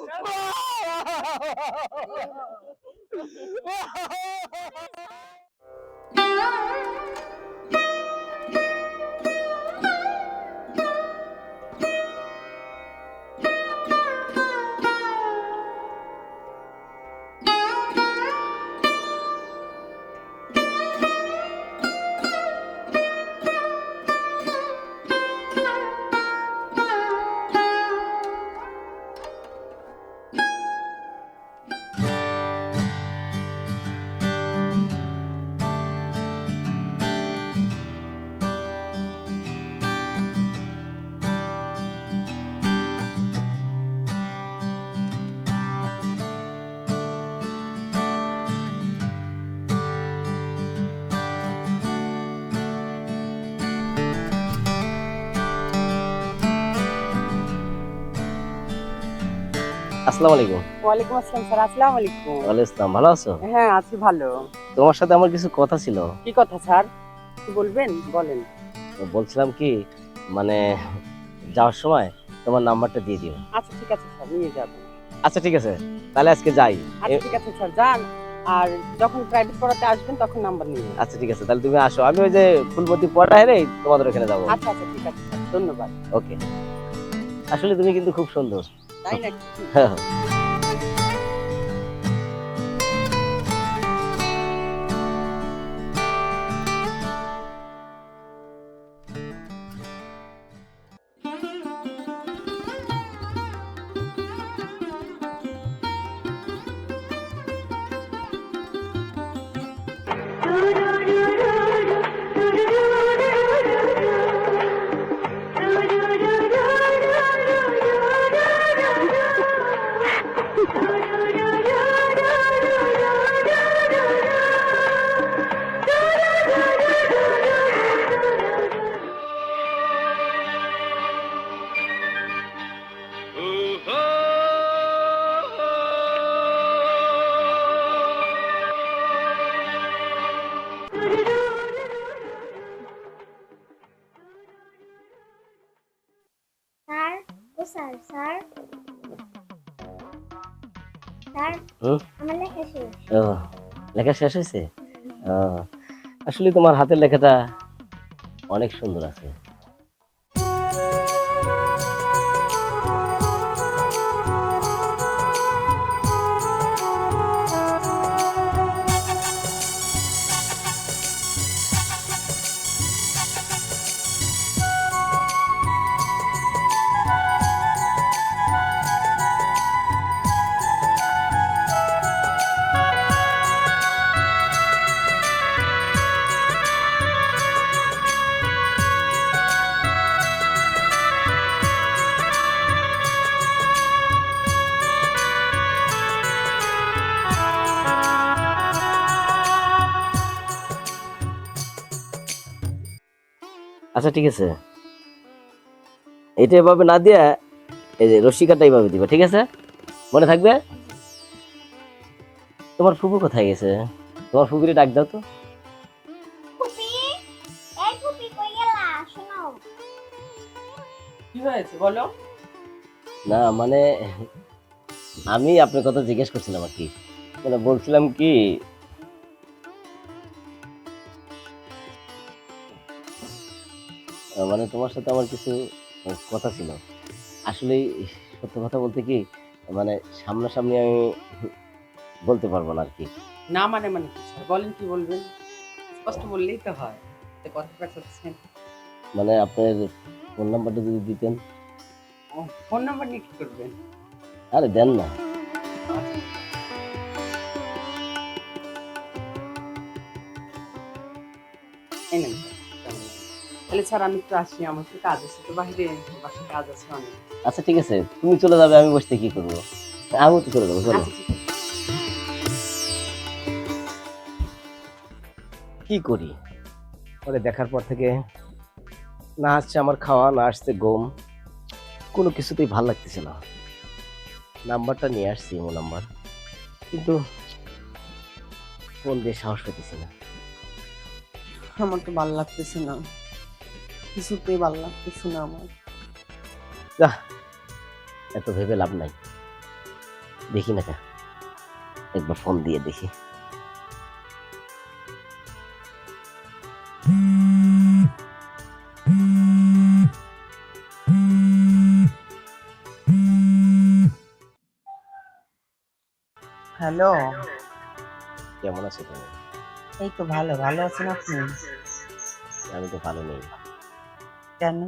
Oh! আসসালামু আলাইকুম। ওয়ালাইকুম আসসালাম স্যার আসসালামু আলাইকুম। ওয়ালাইকুম ভালো আছো? হ্যাঁ আছি ভালো। তোমার সাথে আমার কিছু কথা ছিল। কি কথা স্যার? কি বলবেন? বলেন। বলছিলাম কি মানে যাওয়ার সময় তোমার নাম্বারটা দিয়ে দিও। আচ্ছা ঠিক আছে স্যার নিয়ে যাবেন আচ্ছা ঠিক আছে। তাহলে আজকে যাই। আচ্ছা ঠিক আছে স্যার যান। আর যখন প্রাইভেট পড়াতে আসবেন তখন নাম্বার নিয়ে আচ্ছা ঠিক আছে। তাহলে তুমি আসো। আমি ওই যে ফুলপতি পড়া হেরে তোমাদের ওখানে যাব। আচ্ছা আচ্ছা ঠিক আছে ধন্যবাদ। ওকে। আসলে তুমি কিন্তু খুব সুন্দর। তাই নাকি? লেখা শেষ হয়েছে? আসলে তোমার হাতের লেখাটা অনেক সুন্দর আছে। আচ্ছা ঠিক আছে। এটা এভাবে না দিয়া এই যে রসিকাটা এইভাবে দিবা ঠিক আছে? মনে থাকবে? তোমার ফুপু কোথায় গেছে? তোমার ফুপুরে ডাক দাও তো। ফুপি? এই ফুপি কই গেলা? শোনো। কি হয়েছে বলো? না মানে আমি আপনার কথা জিজ্ঞেস করছিলাম আর কি। মানে বলছিলাম কি মানে তোমার সাথে আমার কিছু কথা ছিল। আসলে সত্য কথা বলতে কি মানে সামনাসামনি আমি বলতে পারব না আর কি। না মানে মানে কি স্যার? বলেন কি বলবেন? স্পষ্ট বললেই তো হয়। তো পেঁচাচ্ছেন মানে আপনার ফোন নাম্বারটা যদি দিতেন। ফোন নাম্বার নিয়ে কি করবেন? আরে দেন না। স্যার আমি একটু আসি আমার একটু কাজ আছে তো বাইরে বাসায় কাজ আছে অনেক। আচ্ছা ঠিক আছে তুমি চলে যাবে আমি বসতে কি করব। আমিও তো চলে যাব চলো। আচ্ছা কি করি? ওরে দেখার পর থেকে না আসছে আমার খাওয়া না আসছে গম কোনো কিছুতেই ভালো লাগতেছে না। নাম্বারটা নিয়ে আসছি ইমো নাম্বার। কিন্তু ফোন দিয়ে সাহস পেতেছি না। আমার তো ভালো লাগতেছে না। কিছুতেই ভালো লাগতেছে না আমার। যা এত ভেবে লাভ নাই। দেখি না একবার ফোন দিয়ে দেখি। হ্যালো। কেমন আছে তুমি? এই তো ভালো ভালো আছেন আপনি? আমি তো ভালো নেই। কেন?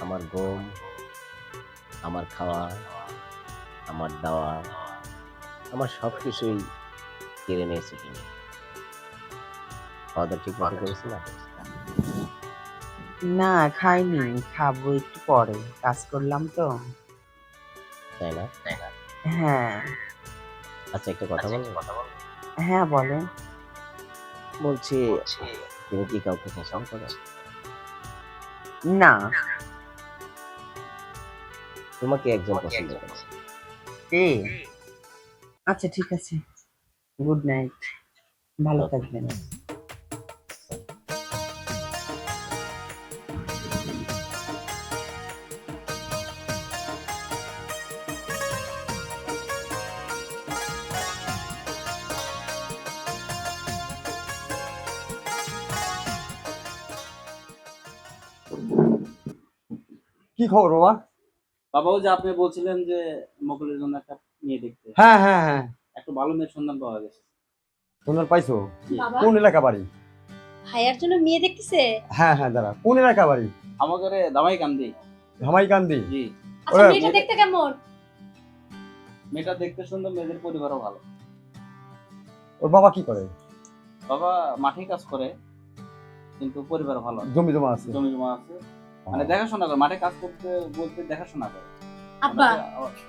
আমার ঘুম আমার খাওয়া আমার দাওয়া আমার সব কিছুই কেড়ে নিয়েছে তুমি খাওয়া দাওয়া ঠিক মতো করেছি না? না খাইনি খাব একটু পরে। কাজ করলাম তো। তাই না? হ্যাঁ। আচ্ছা একটা কথা বলব হ্যাঁ বলেন বলছি তুমি কি কাউকে পছন্দ করো? না। তোমাকে একজন পছন্দ করে এ আচ্ছা ঠিক আছে। গুড নাইট ভালো থাকবেন। কি খবর বাবা? বাবা ওই যে আপনি বলছিলেন যে মকলের জন্য একটা মেয়ে দেখতে। হ্যাঁ হ্যাঁ হ্যাঁ। একটা ভালো মেয়ের সন্ধান পাওয়া গেছে। তোমার পাইছো? কোন এলাকা বাড়ি? ভাইয়ার জন্য মেয়ে দেখতেছে? হ্যাঁ হ্যাঁ দাঁড়া। কোন এলাকা বাড়ি? আমাকে রে দামাই কান্দি ধামাইকান্দি? জি। আচ্ছা মেয়েটা দেখতে কেমন? মেয়েটা দেখতে সুন্দর মেয়েদের পরিবারও ভালো। ওর বাবা কি করে? বাবা মাঠে কাজ করে কিন্তু পরিবার ভালো জমি জমা আছে। জমি জমা আছে। মানে দেখাশোনা করে মাঠে কাজ করতে বলতে দেখাশোনা করে। আব্বা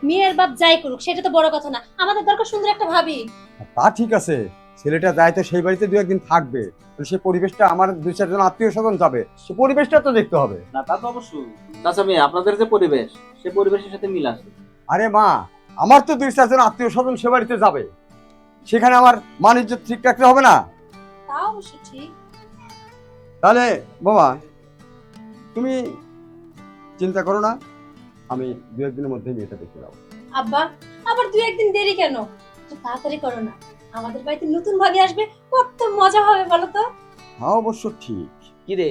মেয়ের বাপ যাই করুক সেটা তো বড় কথা না। আমাদের দরকার সুন্দর একটা ভাবি। তা ঠিক আছে ছেলেটা যায় তো সেই বাড়িতে দু একদিন থাকবে। তাহলে সেই পরিবেশটা আমার দুই চারজন আত্মীয় স্বজন যাবে সে পরিবেশটা তো দেখতে হবে। না তা তো অবশ্যই। তাছাড়া মেয়ে আপনাদের যে পরিবেশ সে পরিবেশের সাথে মিল আছে? আরে মা আমার তো দুই চারজন আত্মীয় স্বজন সে বাড়িতে যাবে। সেখানে আমার বাণিজ্য ঠিক রাখতে হবে না? তা অবশ্য ঠিক। তাহলে বাবা তুমি চিন্তা করো না আমি দু একদিনের মধ্যে মেয়েটা দেখে যাব আব্বা আবার দুই একদিন দেরি কেন? তাড়াতাড়ি করো না। আমাদের বাড়িতে নতুন ভাবি আসবে কত মজা হবে বলো তো? হ্যাঁ অবশ্য ঠিক। কি রে?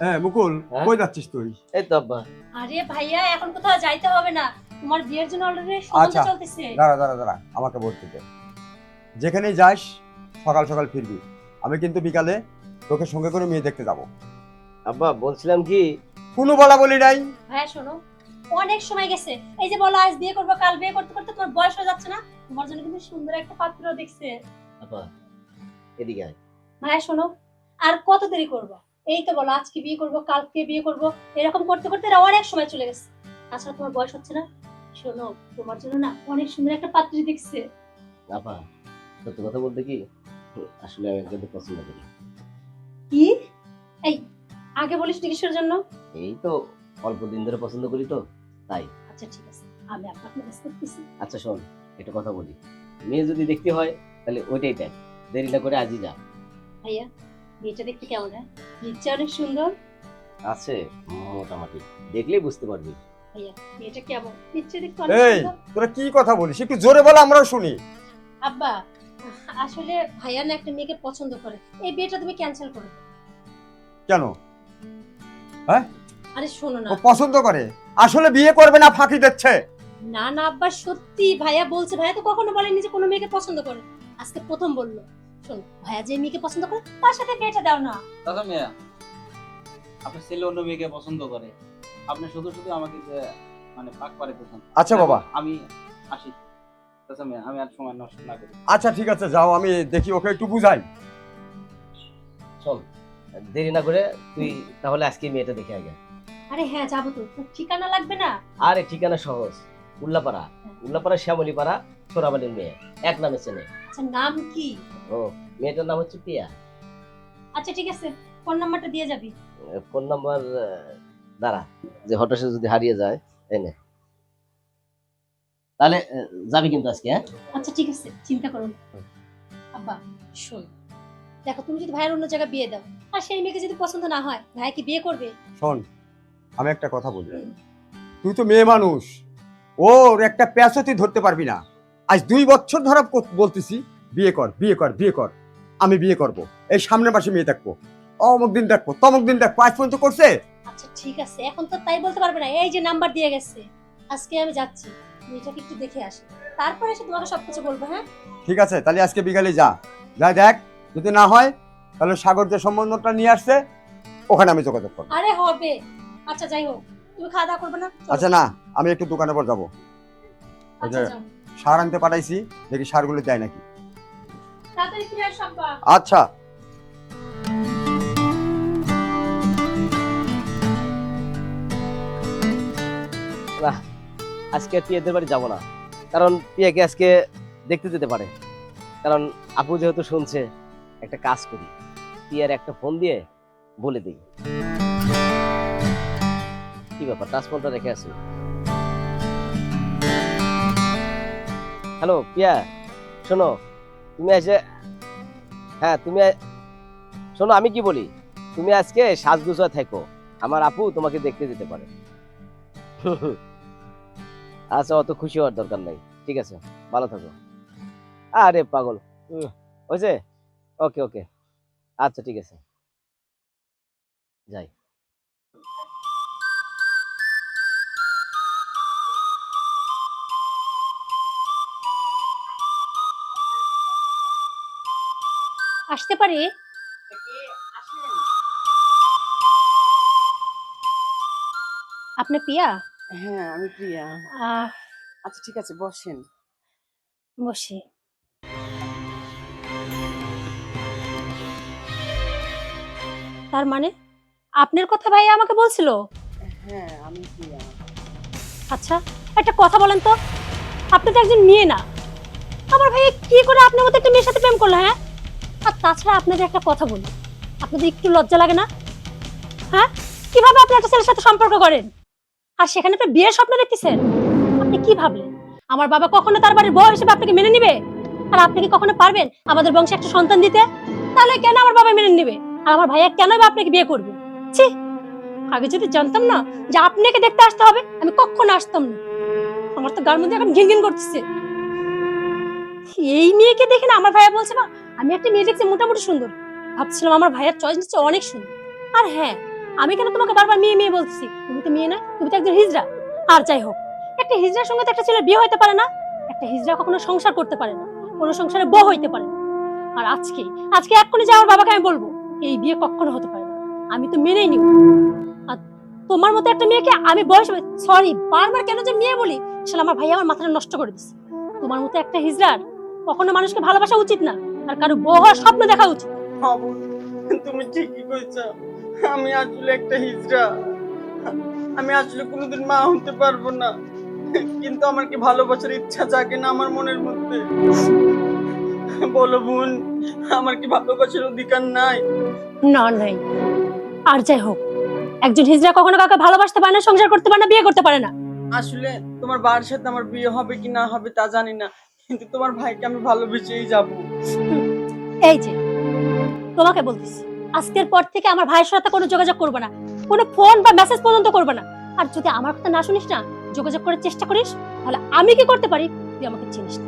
হ্যাঁ মুকুল হ্যাঁ? কই যাচ্ছিস তুই? এই তো আব্বা। আরে ভাইয়া এখন কোথাও যাইতে হবে না। তোমার বিয়ের জন্য অলরেডি আচ্ছা। সময় চলতেছে। দাঁড়া দাঁড়া দাঁড়া আমাকে বলতে দে। যেখানেই যাস সকাল সকাল ফিরবি। আমি কিন্তু বিকালে তোকে সঙ্গে করে মেয়ে দেখতে যাব। আব্বা বলছিলাম কি কোনো বলা বলি নাই। ভাইয়া শোনো অনেক সময় গেছে। এই যে বলো আজ বিয়ে করব কাল বিয়ে করতে করতে তোমার বয়স হয়ে যাচ্ছে না। তোমার জন্য কিন্তু সুন্দর একটা পাত্র দেখছে। আব্বা এদিকে আয়। ভাইয়া শোনো আর কত দেরি করব? এই তো বলো আজকে বিয়ে করব কালকে বিয়ে করব এরকম করতে করতে এরা অনেক সময় চলে গেছে। তাছাড়া তোমার বয়স হচ্ছে না। শোনো তোমার জন্য না অনেক সুন্দর একটা পাত্রী দেখছে। আপা সত্যি কথা বলতে কি আসলে আমি একজনকে পছন্দ করি কি? এই আগে বলিস নি কিসের জন্য? এই তো অল্প দিন ধরে পছন্দ করি তো তাই। আচ্ছা ঠিক আছে। আমি আপনাকে মিস করতেছি। আচ্ছা শোন একটা কথা বলি। মেয়ে যদি দেখতে হয় তাহলে ওইটাই দেখ। দেরি না করে আজই যা। ভাইয়া মেয়েটা দেখতে কেমন হয়? নিশ্চয় অনেক সুন্দর। আছে মোটামুটি। দেখলেই বুঝতে পারবি। ভাইয়া মেয়েটা কেমন? নিশ্চয় দেখতে অনেক এই সুন্দর। তোরা কি কথা বলিস? একটু জোরে বলে আমরাও শুনি। আব্বা আসলে ভাইয়া না একটা মেয়েকে পছন্দ করে। এই বিয়েটা তুমি ক্যান্সেল করে দাও। কেন? আরে শোনো না। ও পছন্দ করে। আসলে বিয়ে করবে না ফাঁকি দিচ্ছে। না না আব্বা সত্যি ভাইয়া বলছে। ভাইয়া তো কখনো বলেনি যে কোনো মেয়েকে পছন্দ করে। আজকে প্রথম বলল। শোনো ভাইয়া যে মেয়েকে পছন্দ করে তার সাথে বিয়েটা দাও না। দাদা মেয়া আপনার ছেলে অন্য মেয়েকে পছন্দ করে। আপনি শুধু শুধু আমাকে যে মানে পাক পাড়াইতেছেন। আচ্ছা বাবা। আমি আসি। দাদা মেয়া আমি আর সময় নষ্ট না করি। আচ্ছা ঠিক আছে যাও আমি দেখি ওকে একটু বুঝাই। শোন দেরি না করে তুই তাহলে আজকে মেয়েটা দেখে আগে আরে হ্যাঁ যাব তো। তোর ঠিকানা লাগবে না? আরে ঠিকানা সহজ। উল্লাপাড়া। উল্লাপাড়া শ্যামলীপাড়া সোনাবালির মেয়ে। এক নামে চেনে। আচ্ছা নাম কি? ও মেয়েটার নাম হচ্ছে পিয়া। আচ্ছা ঠিক আছে। ফোন নাম্বারটা দিয়ে যাবি। ফোন নাম্বার দাঁড়া। যে হঠাৎ যদি হারিয়ে যায় এনে তাহলে আহ, যাবি কিন্তু আজকে হ্যাঁ? আচ্ছা ঠিক আছে। চিন্তা করো না। আব্বা শোন। দেখো তুমি যদি ভাইয়ের অন্য জায়গায় বিয়ে দাও আর সেই মেয়েকে যদি পছন্দ না হয় ভাই কি বিয়ে করবে? শোন আমি একটা কথা বলি। তুই তো মেয়ে মানুষ ওর একটা প্যাঁচও তুই ধরতে পারবি না। আজ দুই বছর ধরে বলতেছি বিয়ে কর বিয়ে কর বিয়ে কর। আমি বিয়ে করব এই সামনের মাসে মেয়ে দেখব অমুক দিন দেখব তমুক দিন দেখব আজ পর্যন্ত করছে? আচ্ছা ঠিক আছে এখন তো তাই বলতে পারবে না এই যে নাম্বার দিয়ে গেছে আজকে আমি যাচ্ছি মেয়েটাকে একটু দেখে আসি। তারপরে এসে তোমাকে সবকিছু বলব হ্যাঁ? ঠিক আছে তাহলে আজকে বিকালে যা। যা দেখ যদি না হয় তাহলে সাগর যে সম্বন্ধটা নিয়ে আসছে ওখানে আমি যোগাযোগ করব। আরে হবে। আচ্ছা যাই হোক তুমি খাওয়া দাওয়া করবে না? আচ্ছা না আমি একটু দোকানের পর যাব। আচ্ছা যাও। সার আনতে পাঠাইছি দেখি সারগুলো দেয় নাকি। তাড়াতাড়ি ফিরে আসো আব্বা। আচ্ছা। আজকে আর পিয়াদের বাড়ি যাব না। কারণ পিয়াকে আজকে দেখতে যেতে পারে। কারণ আপু যেহেতু শুনছে একটা কাজ করি। পিয়ার একটা ফোন দিয়ে বলে দিই। কি ব্যাপার? ট্রান্সফোনটা রেখে আসি হ্যালো পিয়া শোনো তুমি এসে হ্যাঁ তুমি শোনো আমি কি বলি? তুমি আজকে সাজগুজা থেকো। আমার আপু তোমাকে দেখতে যেতে পারে। আচ্ছা অত খুশি হওয়ার দরকার নাই। ঠিক আছে ভালো থাকো। আরে পাগল। উম, হয়েছে? ওকে ওকে। আচ্ছা ঠিক আছে। যাই। আসতে পারি? আসেন আপনি পিয়া হ্যাঁ আমি প্রিয়া। আহ, আচ্ছা ঠিক আছে বসেন। বসি। তার মানে? আপনার কথা ভাই আমাকে বলছিল? হ্যাঁ আমি প্রিয়া আচ্ছা একটা কথা বলেন তো। আপনি তো একজন মেয়ে না। আমার ভাই কি করে আপনার মতো একটা মেয়ের সাথে প্রেম করল হ্যাঁ? আর তাছাড়া আপনাদের একটা কথা বলি। আপনাদের একটু লজ্জা লাগে না? হ্যাঁ? কীভাবে আপনি একটা ছেলের সাথে সম্পর্ক করেন? আর সেখানে আপনি বিয়ের স্বপ্ন দেখতেছেন। আপনি কি ভাবলেন? আমার বাবা কখনো তার বাড়ির বউ হিসেবে আপনাকে মেনে নিবে? আর আপনি কি কখনো পারবেন আমাদের বংশে একটা সন্তান দিতে? তাহলে কেন আমার বাবা মেনে নিবে? আর আমার ভাইয়া কেন বা আপনাকে বিয়ে করবে? ছি! আগে যদি জানতাম না যে আপনাকে দেখতে আসতে হবে, আমি কখনো আসতাম না। আমার তো গার মধ্যে এখন ঘিন ঘিন করতেছে। এই মেয়েকে দেখে না আমার ভাইয়া বলছে না আমি একটা মেয়ে দেখছি মোটামুটি সুন্দর। ভাবছিলাম আমার ভাইয়ার চয়েস নিচ্ছে অনেক সুন্দর। আর হ্যাঁ আমি কেন তোমাকে বারবার মেয়ে মেয়ে বলছি তুমি তো মেয়ে না, তুমি তো একজন হিজড়া। আর যাই হোক, একটা হিজড়ার সঙ্গে তো একটা ছেলে বিয়ে হইতে পারে না। একটা হিজড়া কখনো সংসার করতে পারে না, কোনো সংসারে বউ হইতে পারে না। আর আজকে আজকে এক্ষুনি যে আমার বাবাকে আমি বলব এই বিয়ে কখনো হতে পারে আমি তো মেনেই নিব। আর তোমার মতো একটা মেয়েকে আমি বয়স সরি বারবার কেন যে মেয়ে বলি আসলে আমার ভাই আমার মাথাটা নষ্ট করে দিচ্ছে তোমার মতো একটা হিজড়ার কখনো মানুষকে ভালোবাসা উচিত না, আর কারও বউ স্বপ্ন দেখা উচিত। তুমি ঠিকই কইছো। আমি আসলে একটা হিজড়া। আমি আসলে কোনোদিন মা হতে পারব না। কিন্তু আমার কি ভালোবাসার ইচ্ছা জাগে না আমার মনের মধ্যে? বলো বোন আমার কি ভালোবাসার অধিকার নাই? না নাই। আর যাই হোক একজন হিজড়া কখনো কাউকে ভালোবাসতে পারে না সংসার করতে পারে না বিয়ে করতে পারে না। আসলে তোমার বার সাথে আমার বিয়ে হবে কি না হবে তা জানি না কিন্তু তোমার ভাইকে আমি ভালোবেসেই যাব। এই যে তোমাকে বলতেছি আজকের পর থেকে আমার ভাইয়ের সাথে কোনো যোগাযোগ করবে না কোনো ফোন বা মেসেজ পর্যন্ত করবে না। আর যদি আমার কথা না শুনিস না যোগাযোগ করার চেষ্টা করিস তাহলে আমি কি করতে পারি? তুই আমাকে চিনিস না।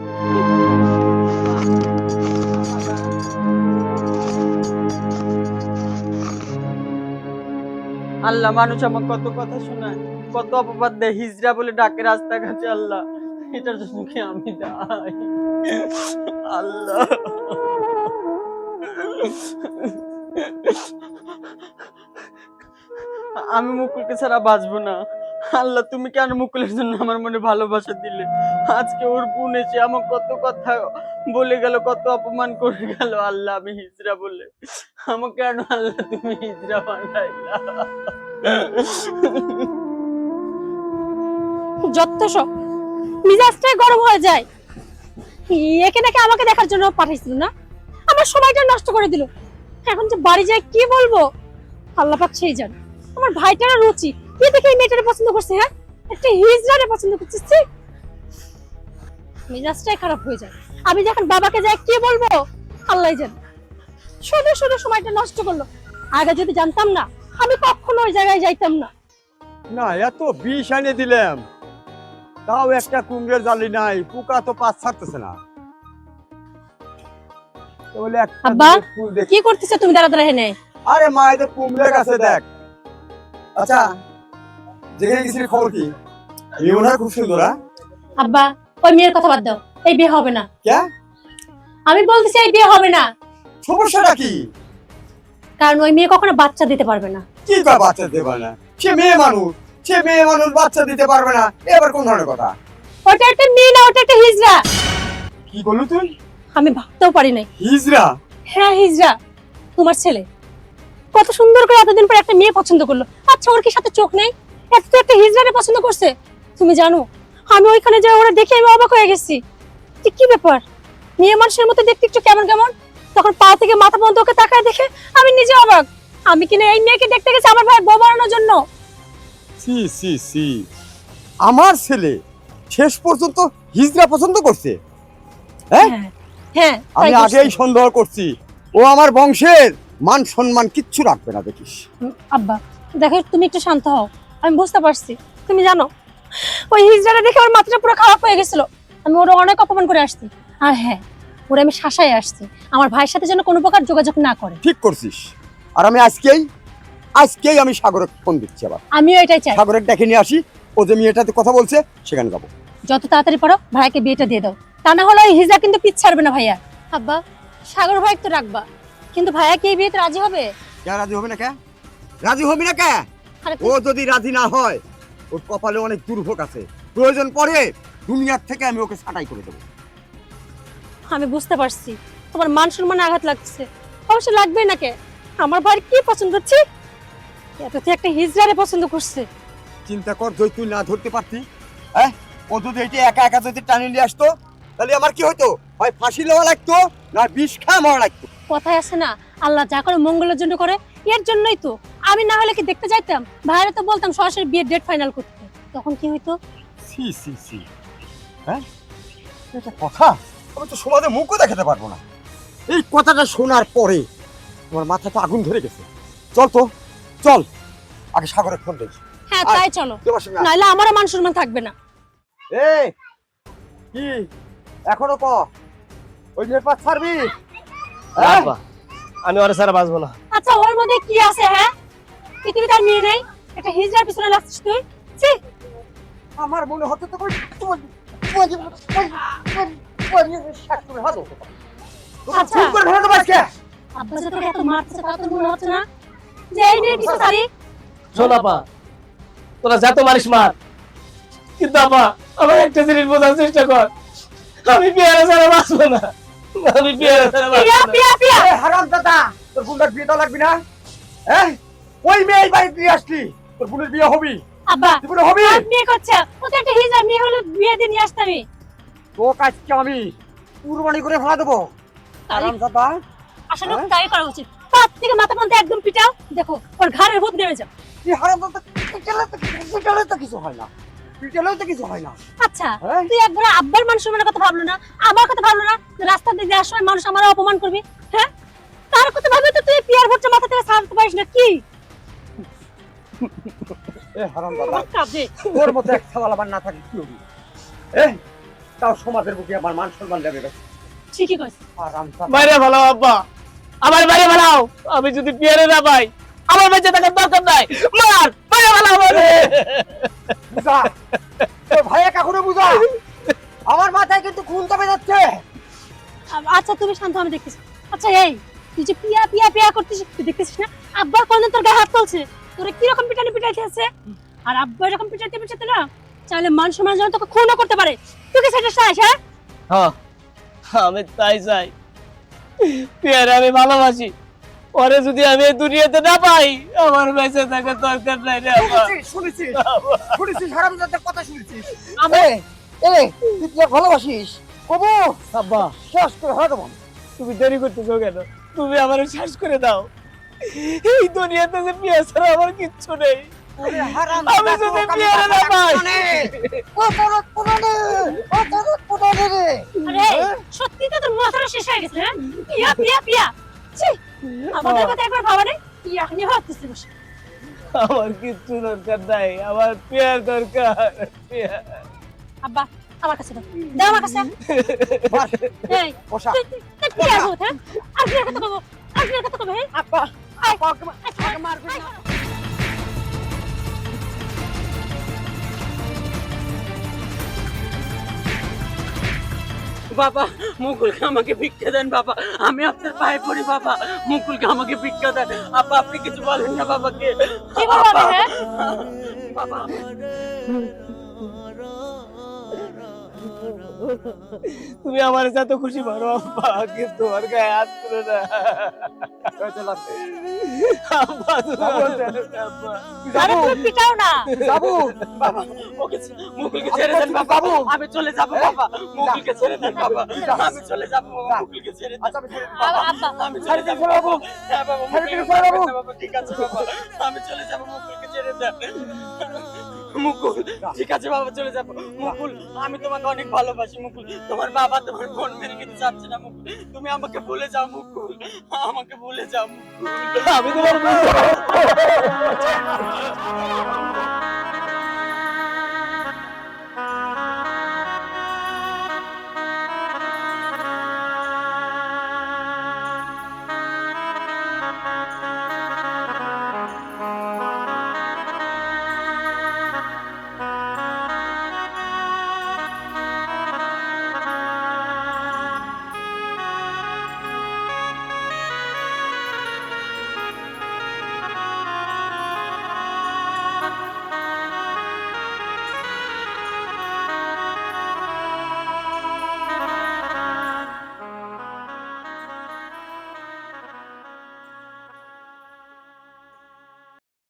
আল্লাহ, মানুষ আমার কত কথা শোনায়, কত অপবাদ দেয় হিজরা বলে ডাকে রাস্তাঘাটে, আল্লাহ। এটার জন্য কি আমি আল্লাহ। আমি মুকুলকে ছাড়া বাঁচবো না। আল্লাহ, তুমি কেন মুকুলের জন্য আমার মনে ভালোবাসা দিলে? আজকে ওর বোন এসে আমার কত কথা বলে গেল, কত অপমান করে গেল। আল্লাহ, আমি হিজরা বলে। আমাকে কেন আল্লাহ তুমি হিজরা সব। মিজাজটাই গরম হয়ে যায়। একে নাকি আমাকে দেখার জন্য না? আমার সময়টা নষ্ট করে দিল। এখন যে বাড়ি যায় কি বলব? আল্লাহ সেই জান। আমার রুচি। কি দেখে মেয়েটারে পছন্দ করছে হ্যাঁ? একটা হিজড়ারে পছন্দ করছিস মেজাজটাই খারাপ হয়ে যায়। আমি যখন বাবাকে যাই কি বলব? আল্লাহ জান। শুধু শুধু সময়টা নষ্ট করল। আগে যদি জানতাম না আমি কখনো ওই জায়গায় যাইতাম না। না এত বিষ এনে দিলাম। তাও একটা কুমড়ের জালি নাই পোকা তো পাঁচ ছাড়তেছে না। আব্বা? কি করতেছো তুমি দাঁড়া দাঁড়া হেনে আরে মা এটা কুমড়ে গাছে দেখ। আচ্ছা যেখানে গেছিলি খবর কি? মেয়েটা খুব সুন্দর হ্যাঁ? আব্বা ওই মেয়ের কথা বাদ দাও। এই বিয়ে হবে না। কে? আমি বলতেছি এই বিয়ে হবে না। সমস্যাটা কি? কারণ ওই মেয়ে কখনো বাচ্চা দিতে পারবে না। কি করে বাচ্চা দিতে পারে না? সে মেয়ে মানুষ সে মেয়ে মানুষ বাচ্চা দিতে পারবে না। এবার কোন ধরনের কথা? ওটা একটা মেয়ে না ওটা একটা হিজড়া। কি বললি তুই? আমি ভাবতেও পারি নাই। হিজরা হ্যাঁ হিজড়া। তোমার ছেলে। কত সুন্দর করে এতদিন পর একটা মেয়ে পছন্দ করল। আচ্ছা ওর কি সাথে চোখ নেই? এত তো একটা পছন্দ করছে। তুমি জানো আমি ওইখানে যাই ওরা দেখে আমি অবাক হয়ে গেছি। যে কি ব্যাপার? মেয়ে মানুষের মতো দেখতে একটু কেমন কেমন? তখন পা থেকে মাথা পর্যন্ত ওকে তাকায় দেখে আমি নিজে অবাক। আমি কিনা এই মেয়েকে দেখতে গেছি আমার ভাই বউ জন্য? সি সি সি আমার ছেলে শেষ পর্যন্ত হিজরা পছন্দ করছে। হ্যাঁ? হ্যাঁ হ্যাঁ আমি। আগেই সন্দেহ করছি ও আমার বংশের মান সম্মান কিচ্ছু রাখবে না দেখিস। আব্বা দেখো তুমি একটু শান্ত হও। আমি বুঝতে পারছি। তুমি জানো ওই হিজড়াটা দেখে ওর মাথাটা পুরো খারাপ হয়ে গেছিল। আমি ওরা অনেক অপমান করে আসছি। আর হ্যাঁ ওরা আমি শাসায় আসছি। আমার ভাইয়ের সাথে যেন কোনো প্রকার যোগাযোগ না করে। ঠিক করছিস। আর আমি আজকেই আজকেই আমি সাগরে ফোন দিচ্ছি আবার। আমিও এটাই চাই। সাগরের ডেকে নিয়ে আসি ও যে মেয়েটাতে কথা বলছে সেখানে যাব। যত তাড়াতাড়ি পারো ভাইয়াকে বিয়েটা দিয়ে দাও। তা না হলে ওই হিজড়া কিন্তু পিছ ছাড়বে না ভাইয়া। আব্বা সাগর ভাই তো রাখবা। কিন্তু ভাইয়া কি এই বিয়েতে রাজি হবে? কে রাজি হবে না কে? রাজি হবি না কে? ও যদি রাজি না হয় ওর কপালে অনেক দুর্ভোগ আছে। প্রয়োজন পড়ে দুনিয়ার থেকে আমি ওকে ছাঁটাই করে দেবো। আমি বুঝতে পারছি তোমার মান সম্মানে আঘাত লাগছে। অবশ্য লাগবেই না কে আমার ভাইয়ের কি পছন্দ হচ্ছে? এত তো একটা হিজড়ারে পছন্দ করছে। চিন্তা কর যদি তুই না ধরতে পারতি। হ্যাঁ? ও যদি এটি একা একা যদি টানি নিয়ে আসতো তাহলে আমার কি হতো হয় ফাঁসি লওয়া লাগতো না বিষ খাওয়া মরা লাগতো। কথায় আছে না আল্লাহ যা করে মঙ্গলের জন্য করে এর জন্যই তো। আমি না হলে কি দেখতে যাইতাম? ভাইরা তো বলতাম সরাসরি বিয়ের ডেট ফাইনাল করতে। তখন কি হইতো? সি সি সি হ্যাঁ? এটা কথা? আমি তো সমাজে মুখও দেখাতে পারব না। এই কথাটা শোনার পরে তোমার আমার তো আগুন ধরে গেছে। চল তো চল। আগে সাগরে ফোন দিই। হ্যাঁ তাই চলো। তোমার সঙ্গে নাহলে আমারও মান সম্মান থাকবে না। এই কি? এখনও ক? ওই মেয়ের পাশ ছাড়বি? হ্যাঁ? আমি ওরা সারা বাঁচবো না। আচ্ছা ওর মধ্যে কি আছে হ্যাঁ? পৃথিবীতে আর মেয়ে নেই? একটা হিজড়ার পিছনে লাগছিস তুই? ছি! আমার মনে তো হাত আচ্ছা। আব্বা যে তোকে এত মারছে তা তো মনে হচ্ছে না? যে এই মেয়ের পিছনে তোরা যত মারিস মার। কিন্তু আপা আমার একটা জিনিস বোঝার চেষ্টা কর। আমি পেয়ারা ছাড়া বাঁচবো না। আমি হারাম দাদা তোর বিয়ে লাগবি না? হ্যাঁ? ওই মেয়ে এই বাড়িতে নিয়ে আসলি। তোর বোনের বিয়ে হবি। আব্বা তুই বোনের হবি? বিয়ে করছে? ও তো একটা হিজড়া মেয়ে হলে বিয়ে দিয়ে নিয়ে আসতামই তো কাজকে আমি কুরবানি করে ফেলা দেবো। হারাম দাদা। আসলে হ্যাঁ? তাই করা উচিত। পাত থেকে মাথা পর্যন্ত একদম পিটাও। দেখো ওর ঘাড়ের ভূত নেমে যাও। তুই হারাম দাদা কিছু হয় না। পিটালেও তো কিছু হয় না। আচ্ছা হ্যাঁ? তুই একবার আব্বার মান সম্মানের কথা ভাবলো না আমার কথা ভাবলো না রাস্তা দিয়ে যাওয়ার সময় মানুষ আমার অপমান করবি হ্যাঁ? তার কথা ভাবে তো তুই পিয়ার ভোটটা মাথা থেকে ছাড়তে পারিস না কি? এ হারাম দাদা তোর মতো এক সওয়াল আমার না থাকে কি হবি? এ তাও সমাজের বুকে আমার মান সম্মান দেবে ঠিকই কইছিস হারাম বাইরে ভালো আব্বা। আমার বাইরে ভালো আমি যদি পিয়ারে না পাই আমার বেঁচে থাকার দরকার নাই। মার বাইরে ভালো আমারে বুঝা? তোর ভাইয়া কাকুরে বুঝা? আমার মাথায় কিন্তু খুন তবে যাচ্ছে। আচ্ছা তুমি শান্ত আমি দেখতেছি। আচ্ছা এই তুই যে পিয়া পিয়া পিয়া করতেছিস তুই দেখতেছিস না? আব্বার কোন তোর গায়ে হাত তুলছে। তোরা কীরকম পিটানি পিটাইতে আছে? আর আব্বা এরকম পিটাইতে পিটাইতে না চাইলে মান সম্মান যেন তোকে খুনও করতে পারে। তুই কি সেটা চাস হ্যাঁ? হ্যাঁ আমি তাই চাই। পেয়ারে আমি ভালোবাসি। পরে যদি আমি এই দুনিয়াতে না পাই আমার বেঁচে থাকার দরকার নাই রে শুনেছিস শুনেছিস হারাম দাদার কথা শুনেছিস। আমি এ তুই তো ভালোবাসিস? কবু। আব্বা। শেষ করে হারাম তুমি দেরি করতেছো কেন? তুমি আমার শেষ করে দাও। এই দুনিয়াতে যে বিয়ে ছাড়া আমার কিচ্ছু নেই। ওরে হারাম আমি যদি পেয়ারে না পাই। ও তোর পুরানে ও তোর পুরানে রে আরে সত্যি তো তোর মাথাটা শেষ হয়ে গেছে হ্যাঁ? পিয়া পিয়া পিয়া। আমাদের কথা একবার ভাবা নেই। পিয়া নিয়ে ভাবতেছি বসে। আমার কিচ্ছু দরকার নাই আমার পেয়ার দরকার আব্বা আমার কাছে দাও। দাও আমার কাছে। এই বসা। হ্যাঁ? কথা কব কি কথা কব হ্যাঁ? আপা মারবে না। বাবা মুকুলকে আমাকে ভিক্ষা দেন বাবা। আমি আপনার পায়ে পড়ি বাবা। মুকুলকে আমাকে ভিক্ষা দেন। আপা আপনি কিছু বলেন না বাবাকে। কি বলব হ্যাঁ? বাবা। তুমি আমার সাথে খুশি ভালো আপা কিন্তু তোমার গায়ে হাত না তুমি না, আব্বা আরে তুমি পিটাও না। বাবু বাবা ওকে মুকুলকে ছেড়ে দেন বাবু। আমি চলে যাব বাবা। মুকুলকে ছেড়ে দেন বাবা। আমি চলে যাব বাবা। মুকুলকে ছেড়ে দেন। আচ্ছা আমি ছেড়ে- যাব বাবু। হ্যাঁ বাবু। ঠিক আছে বাবা। আমি চলে যাব মুকুলকে ছেড়ে দেন। মুকুল ঠিক আছে বাবা চলে যাব। মুকুল আমি তোমাকে অনেক ভালোবাসি মুকুল। তোমার বাবা তোমার বোন মেরে কিন্তু চাচ্ছে না মুকুল। তুমি আমাকে ভুলে যাও মুকুল। আমাকে ভুলে যাও মুকুল। আমি তোমার।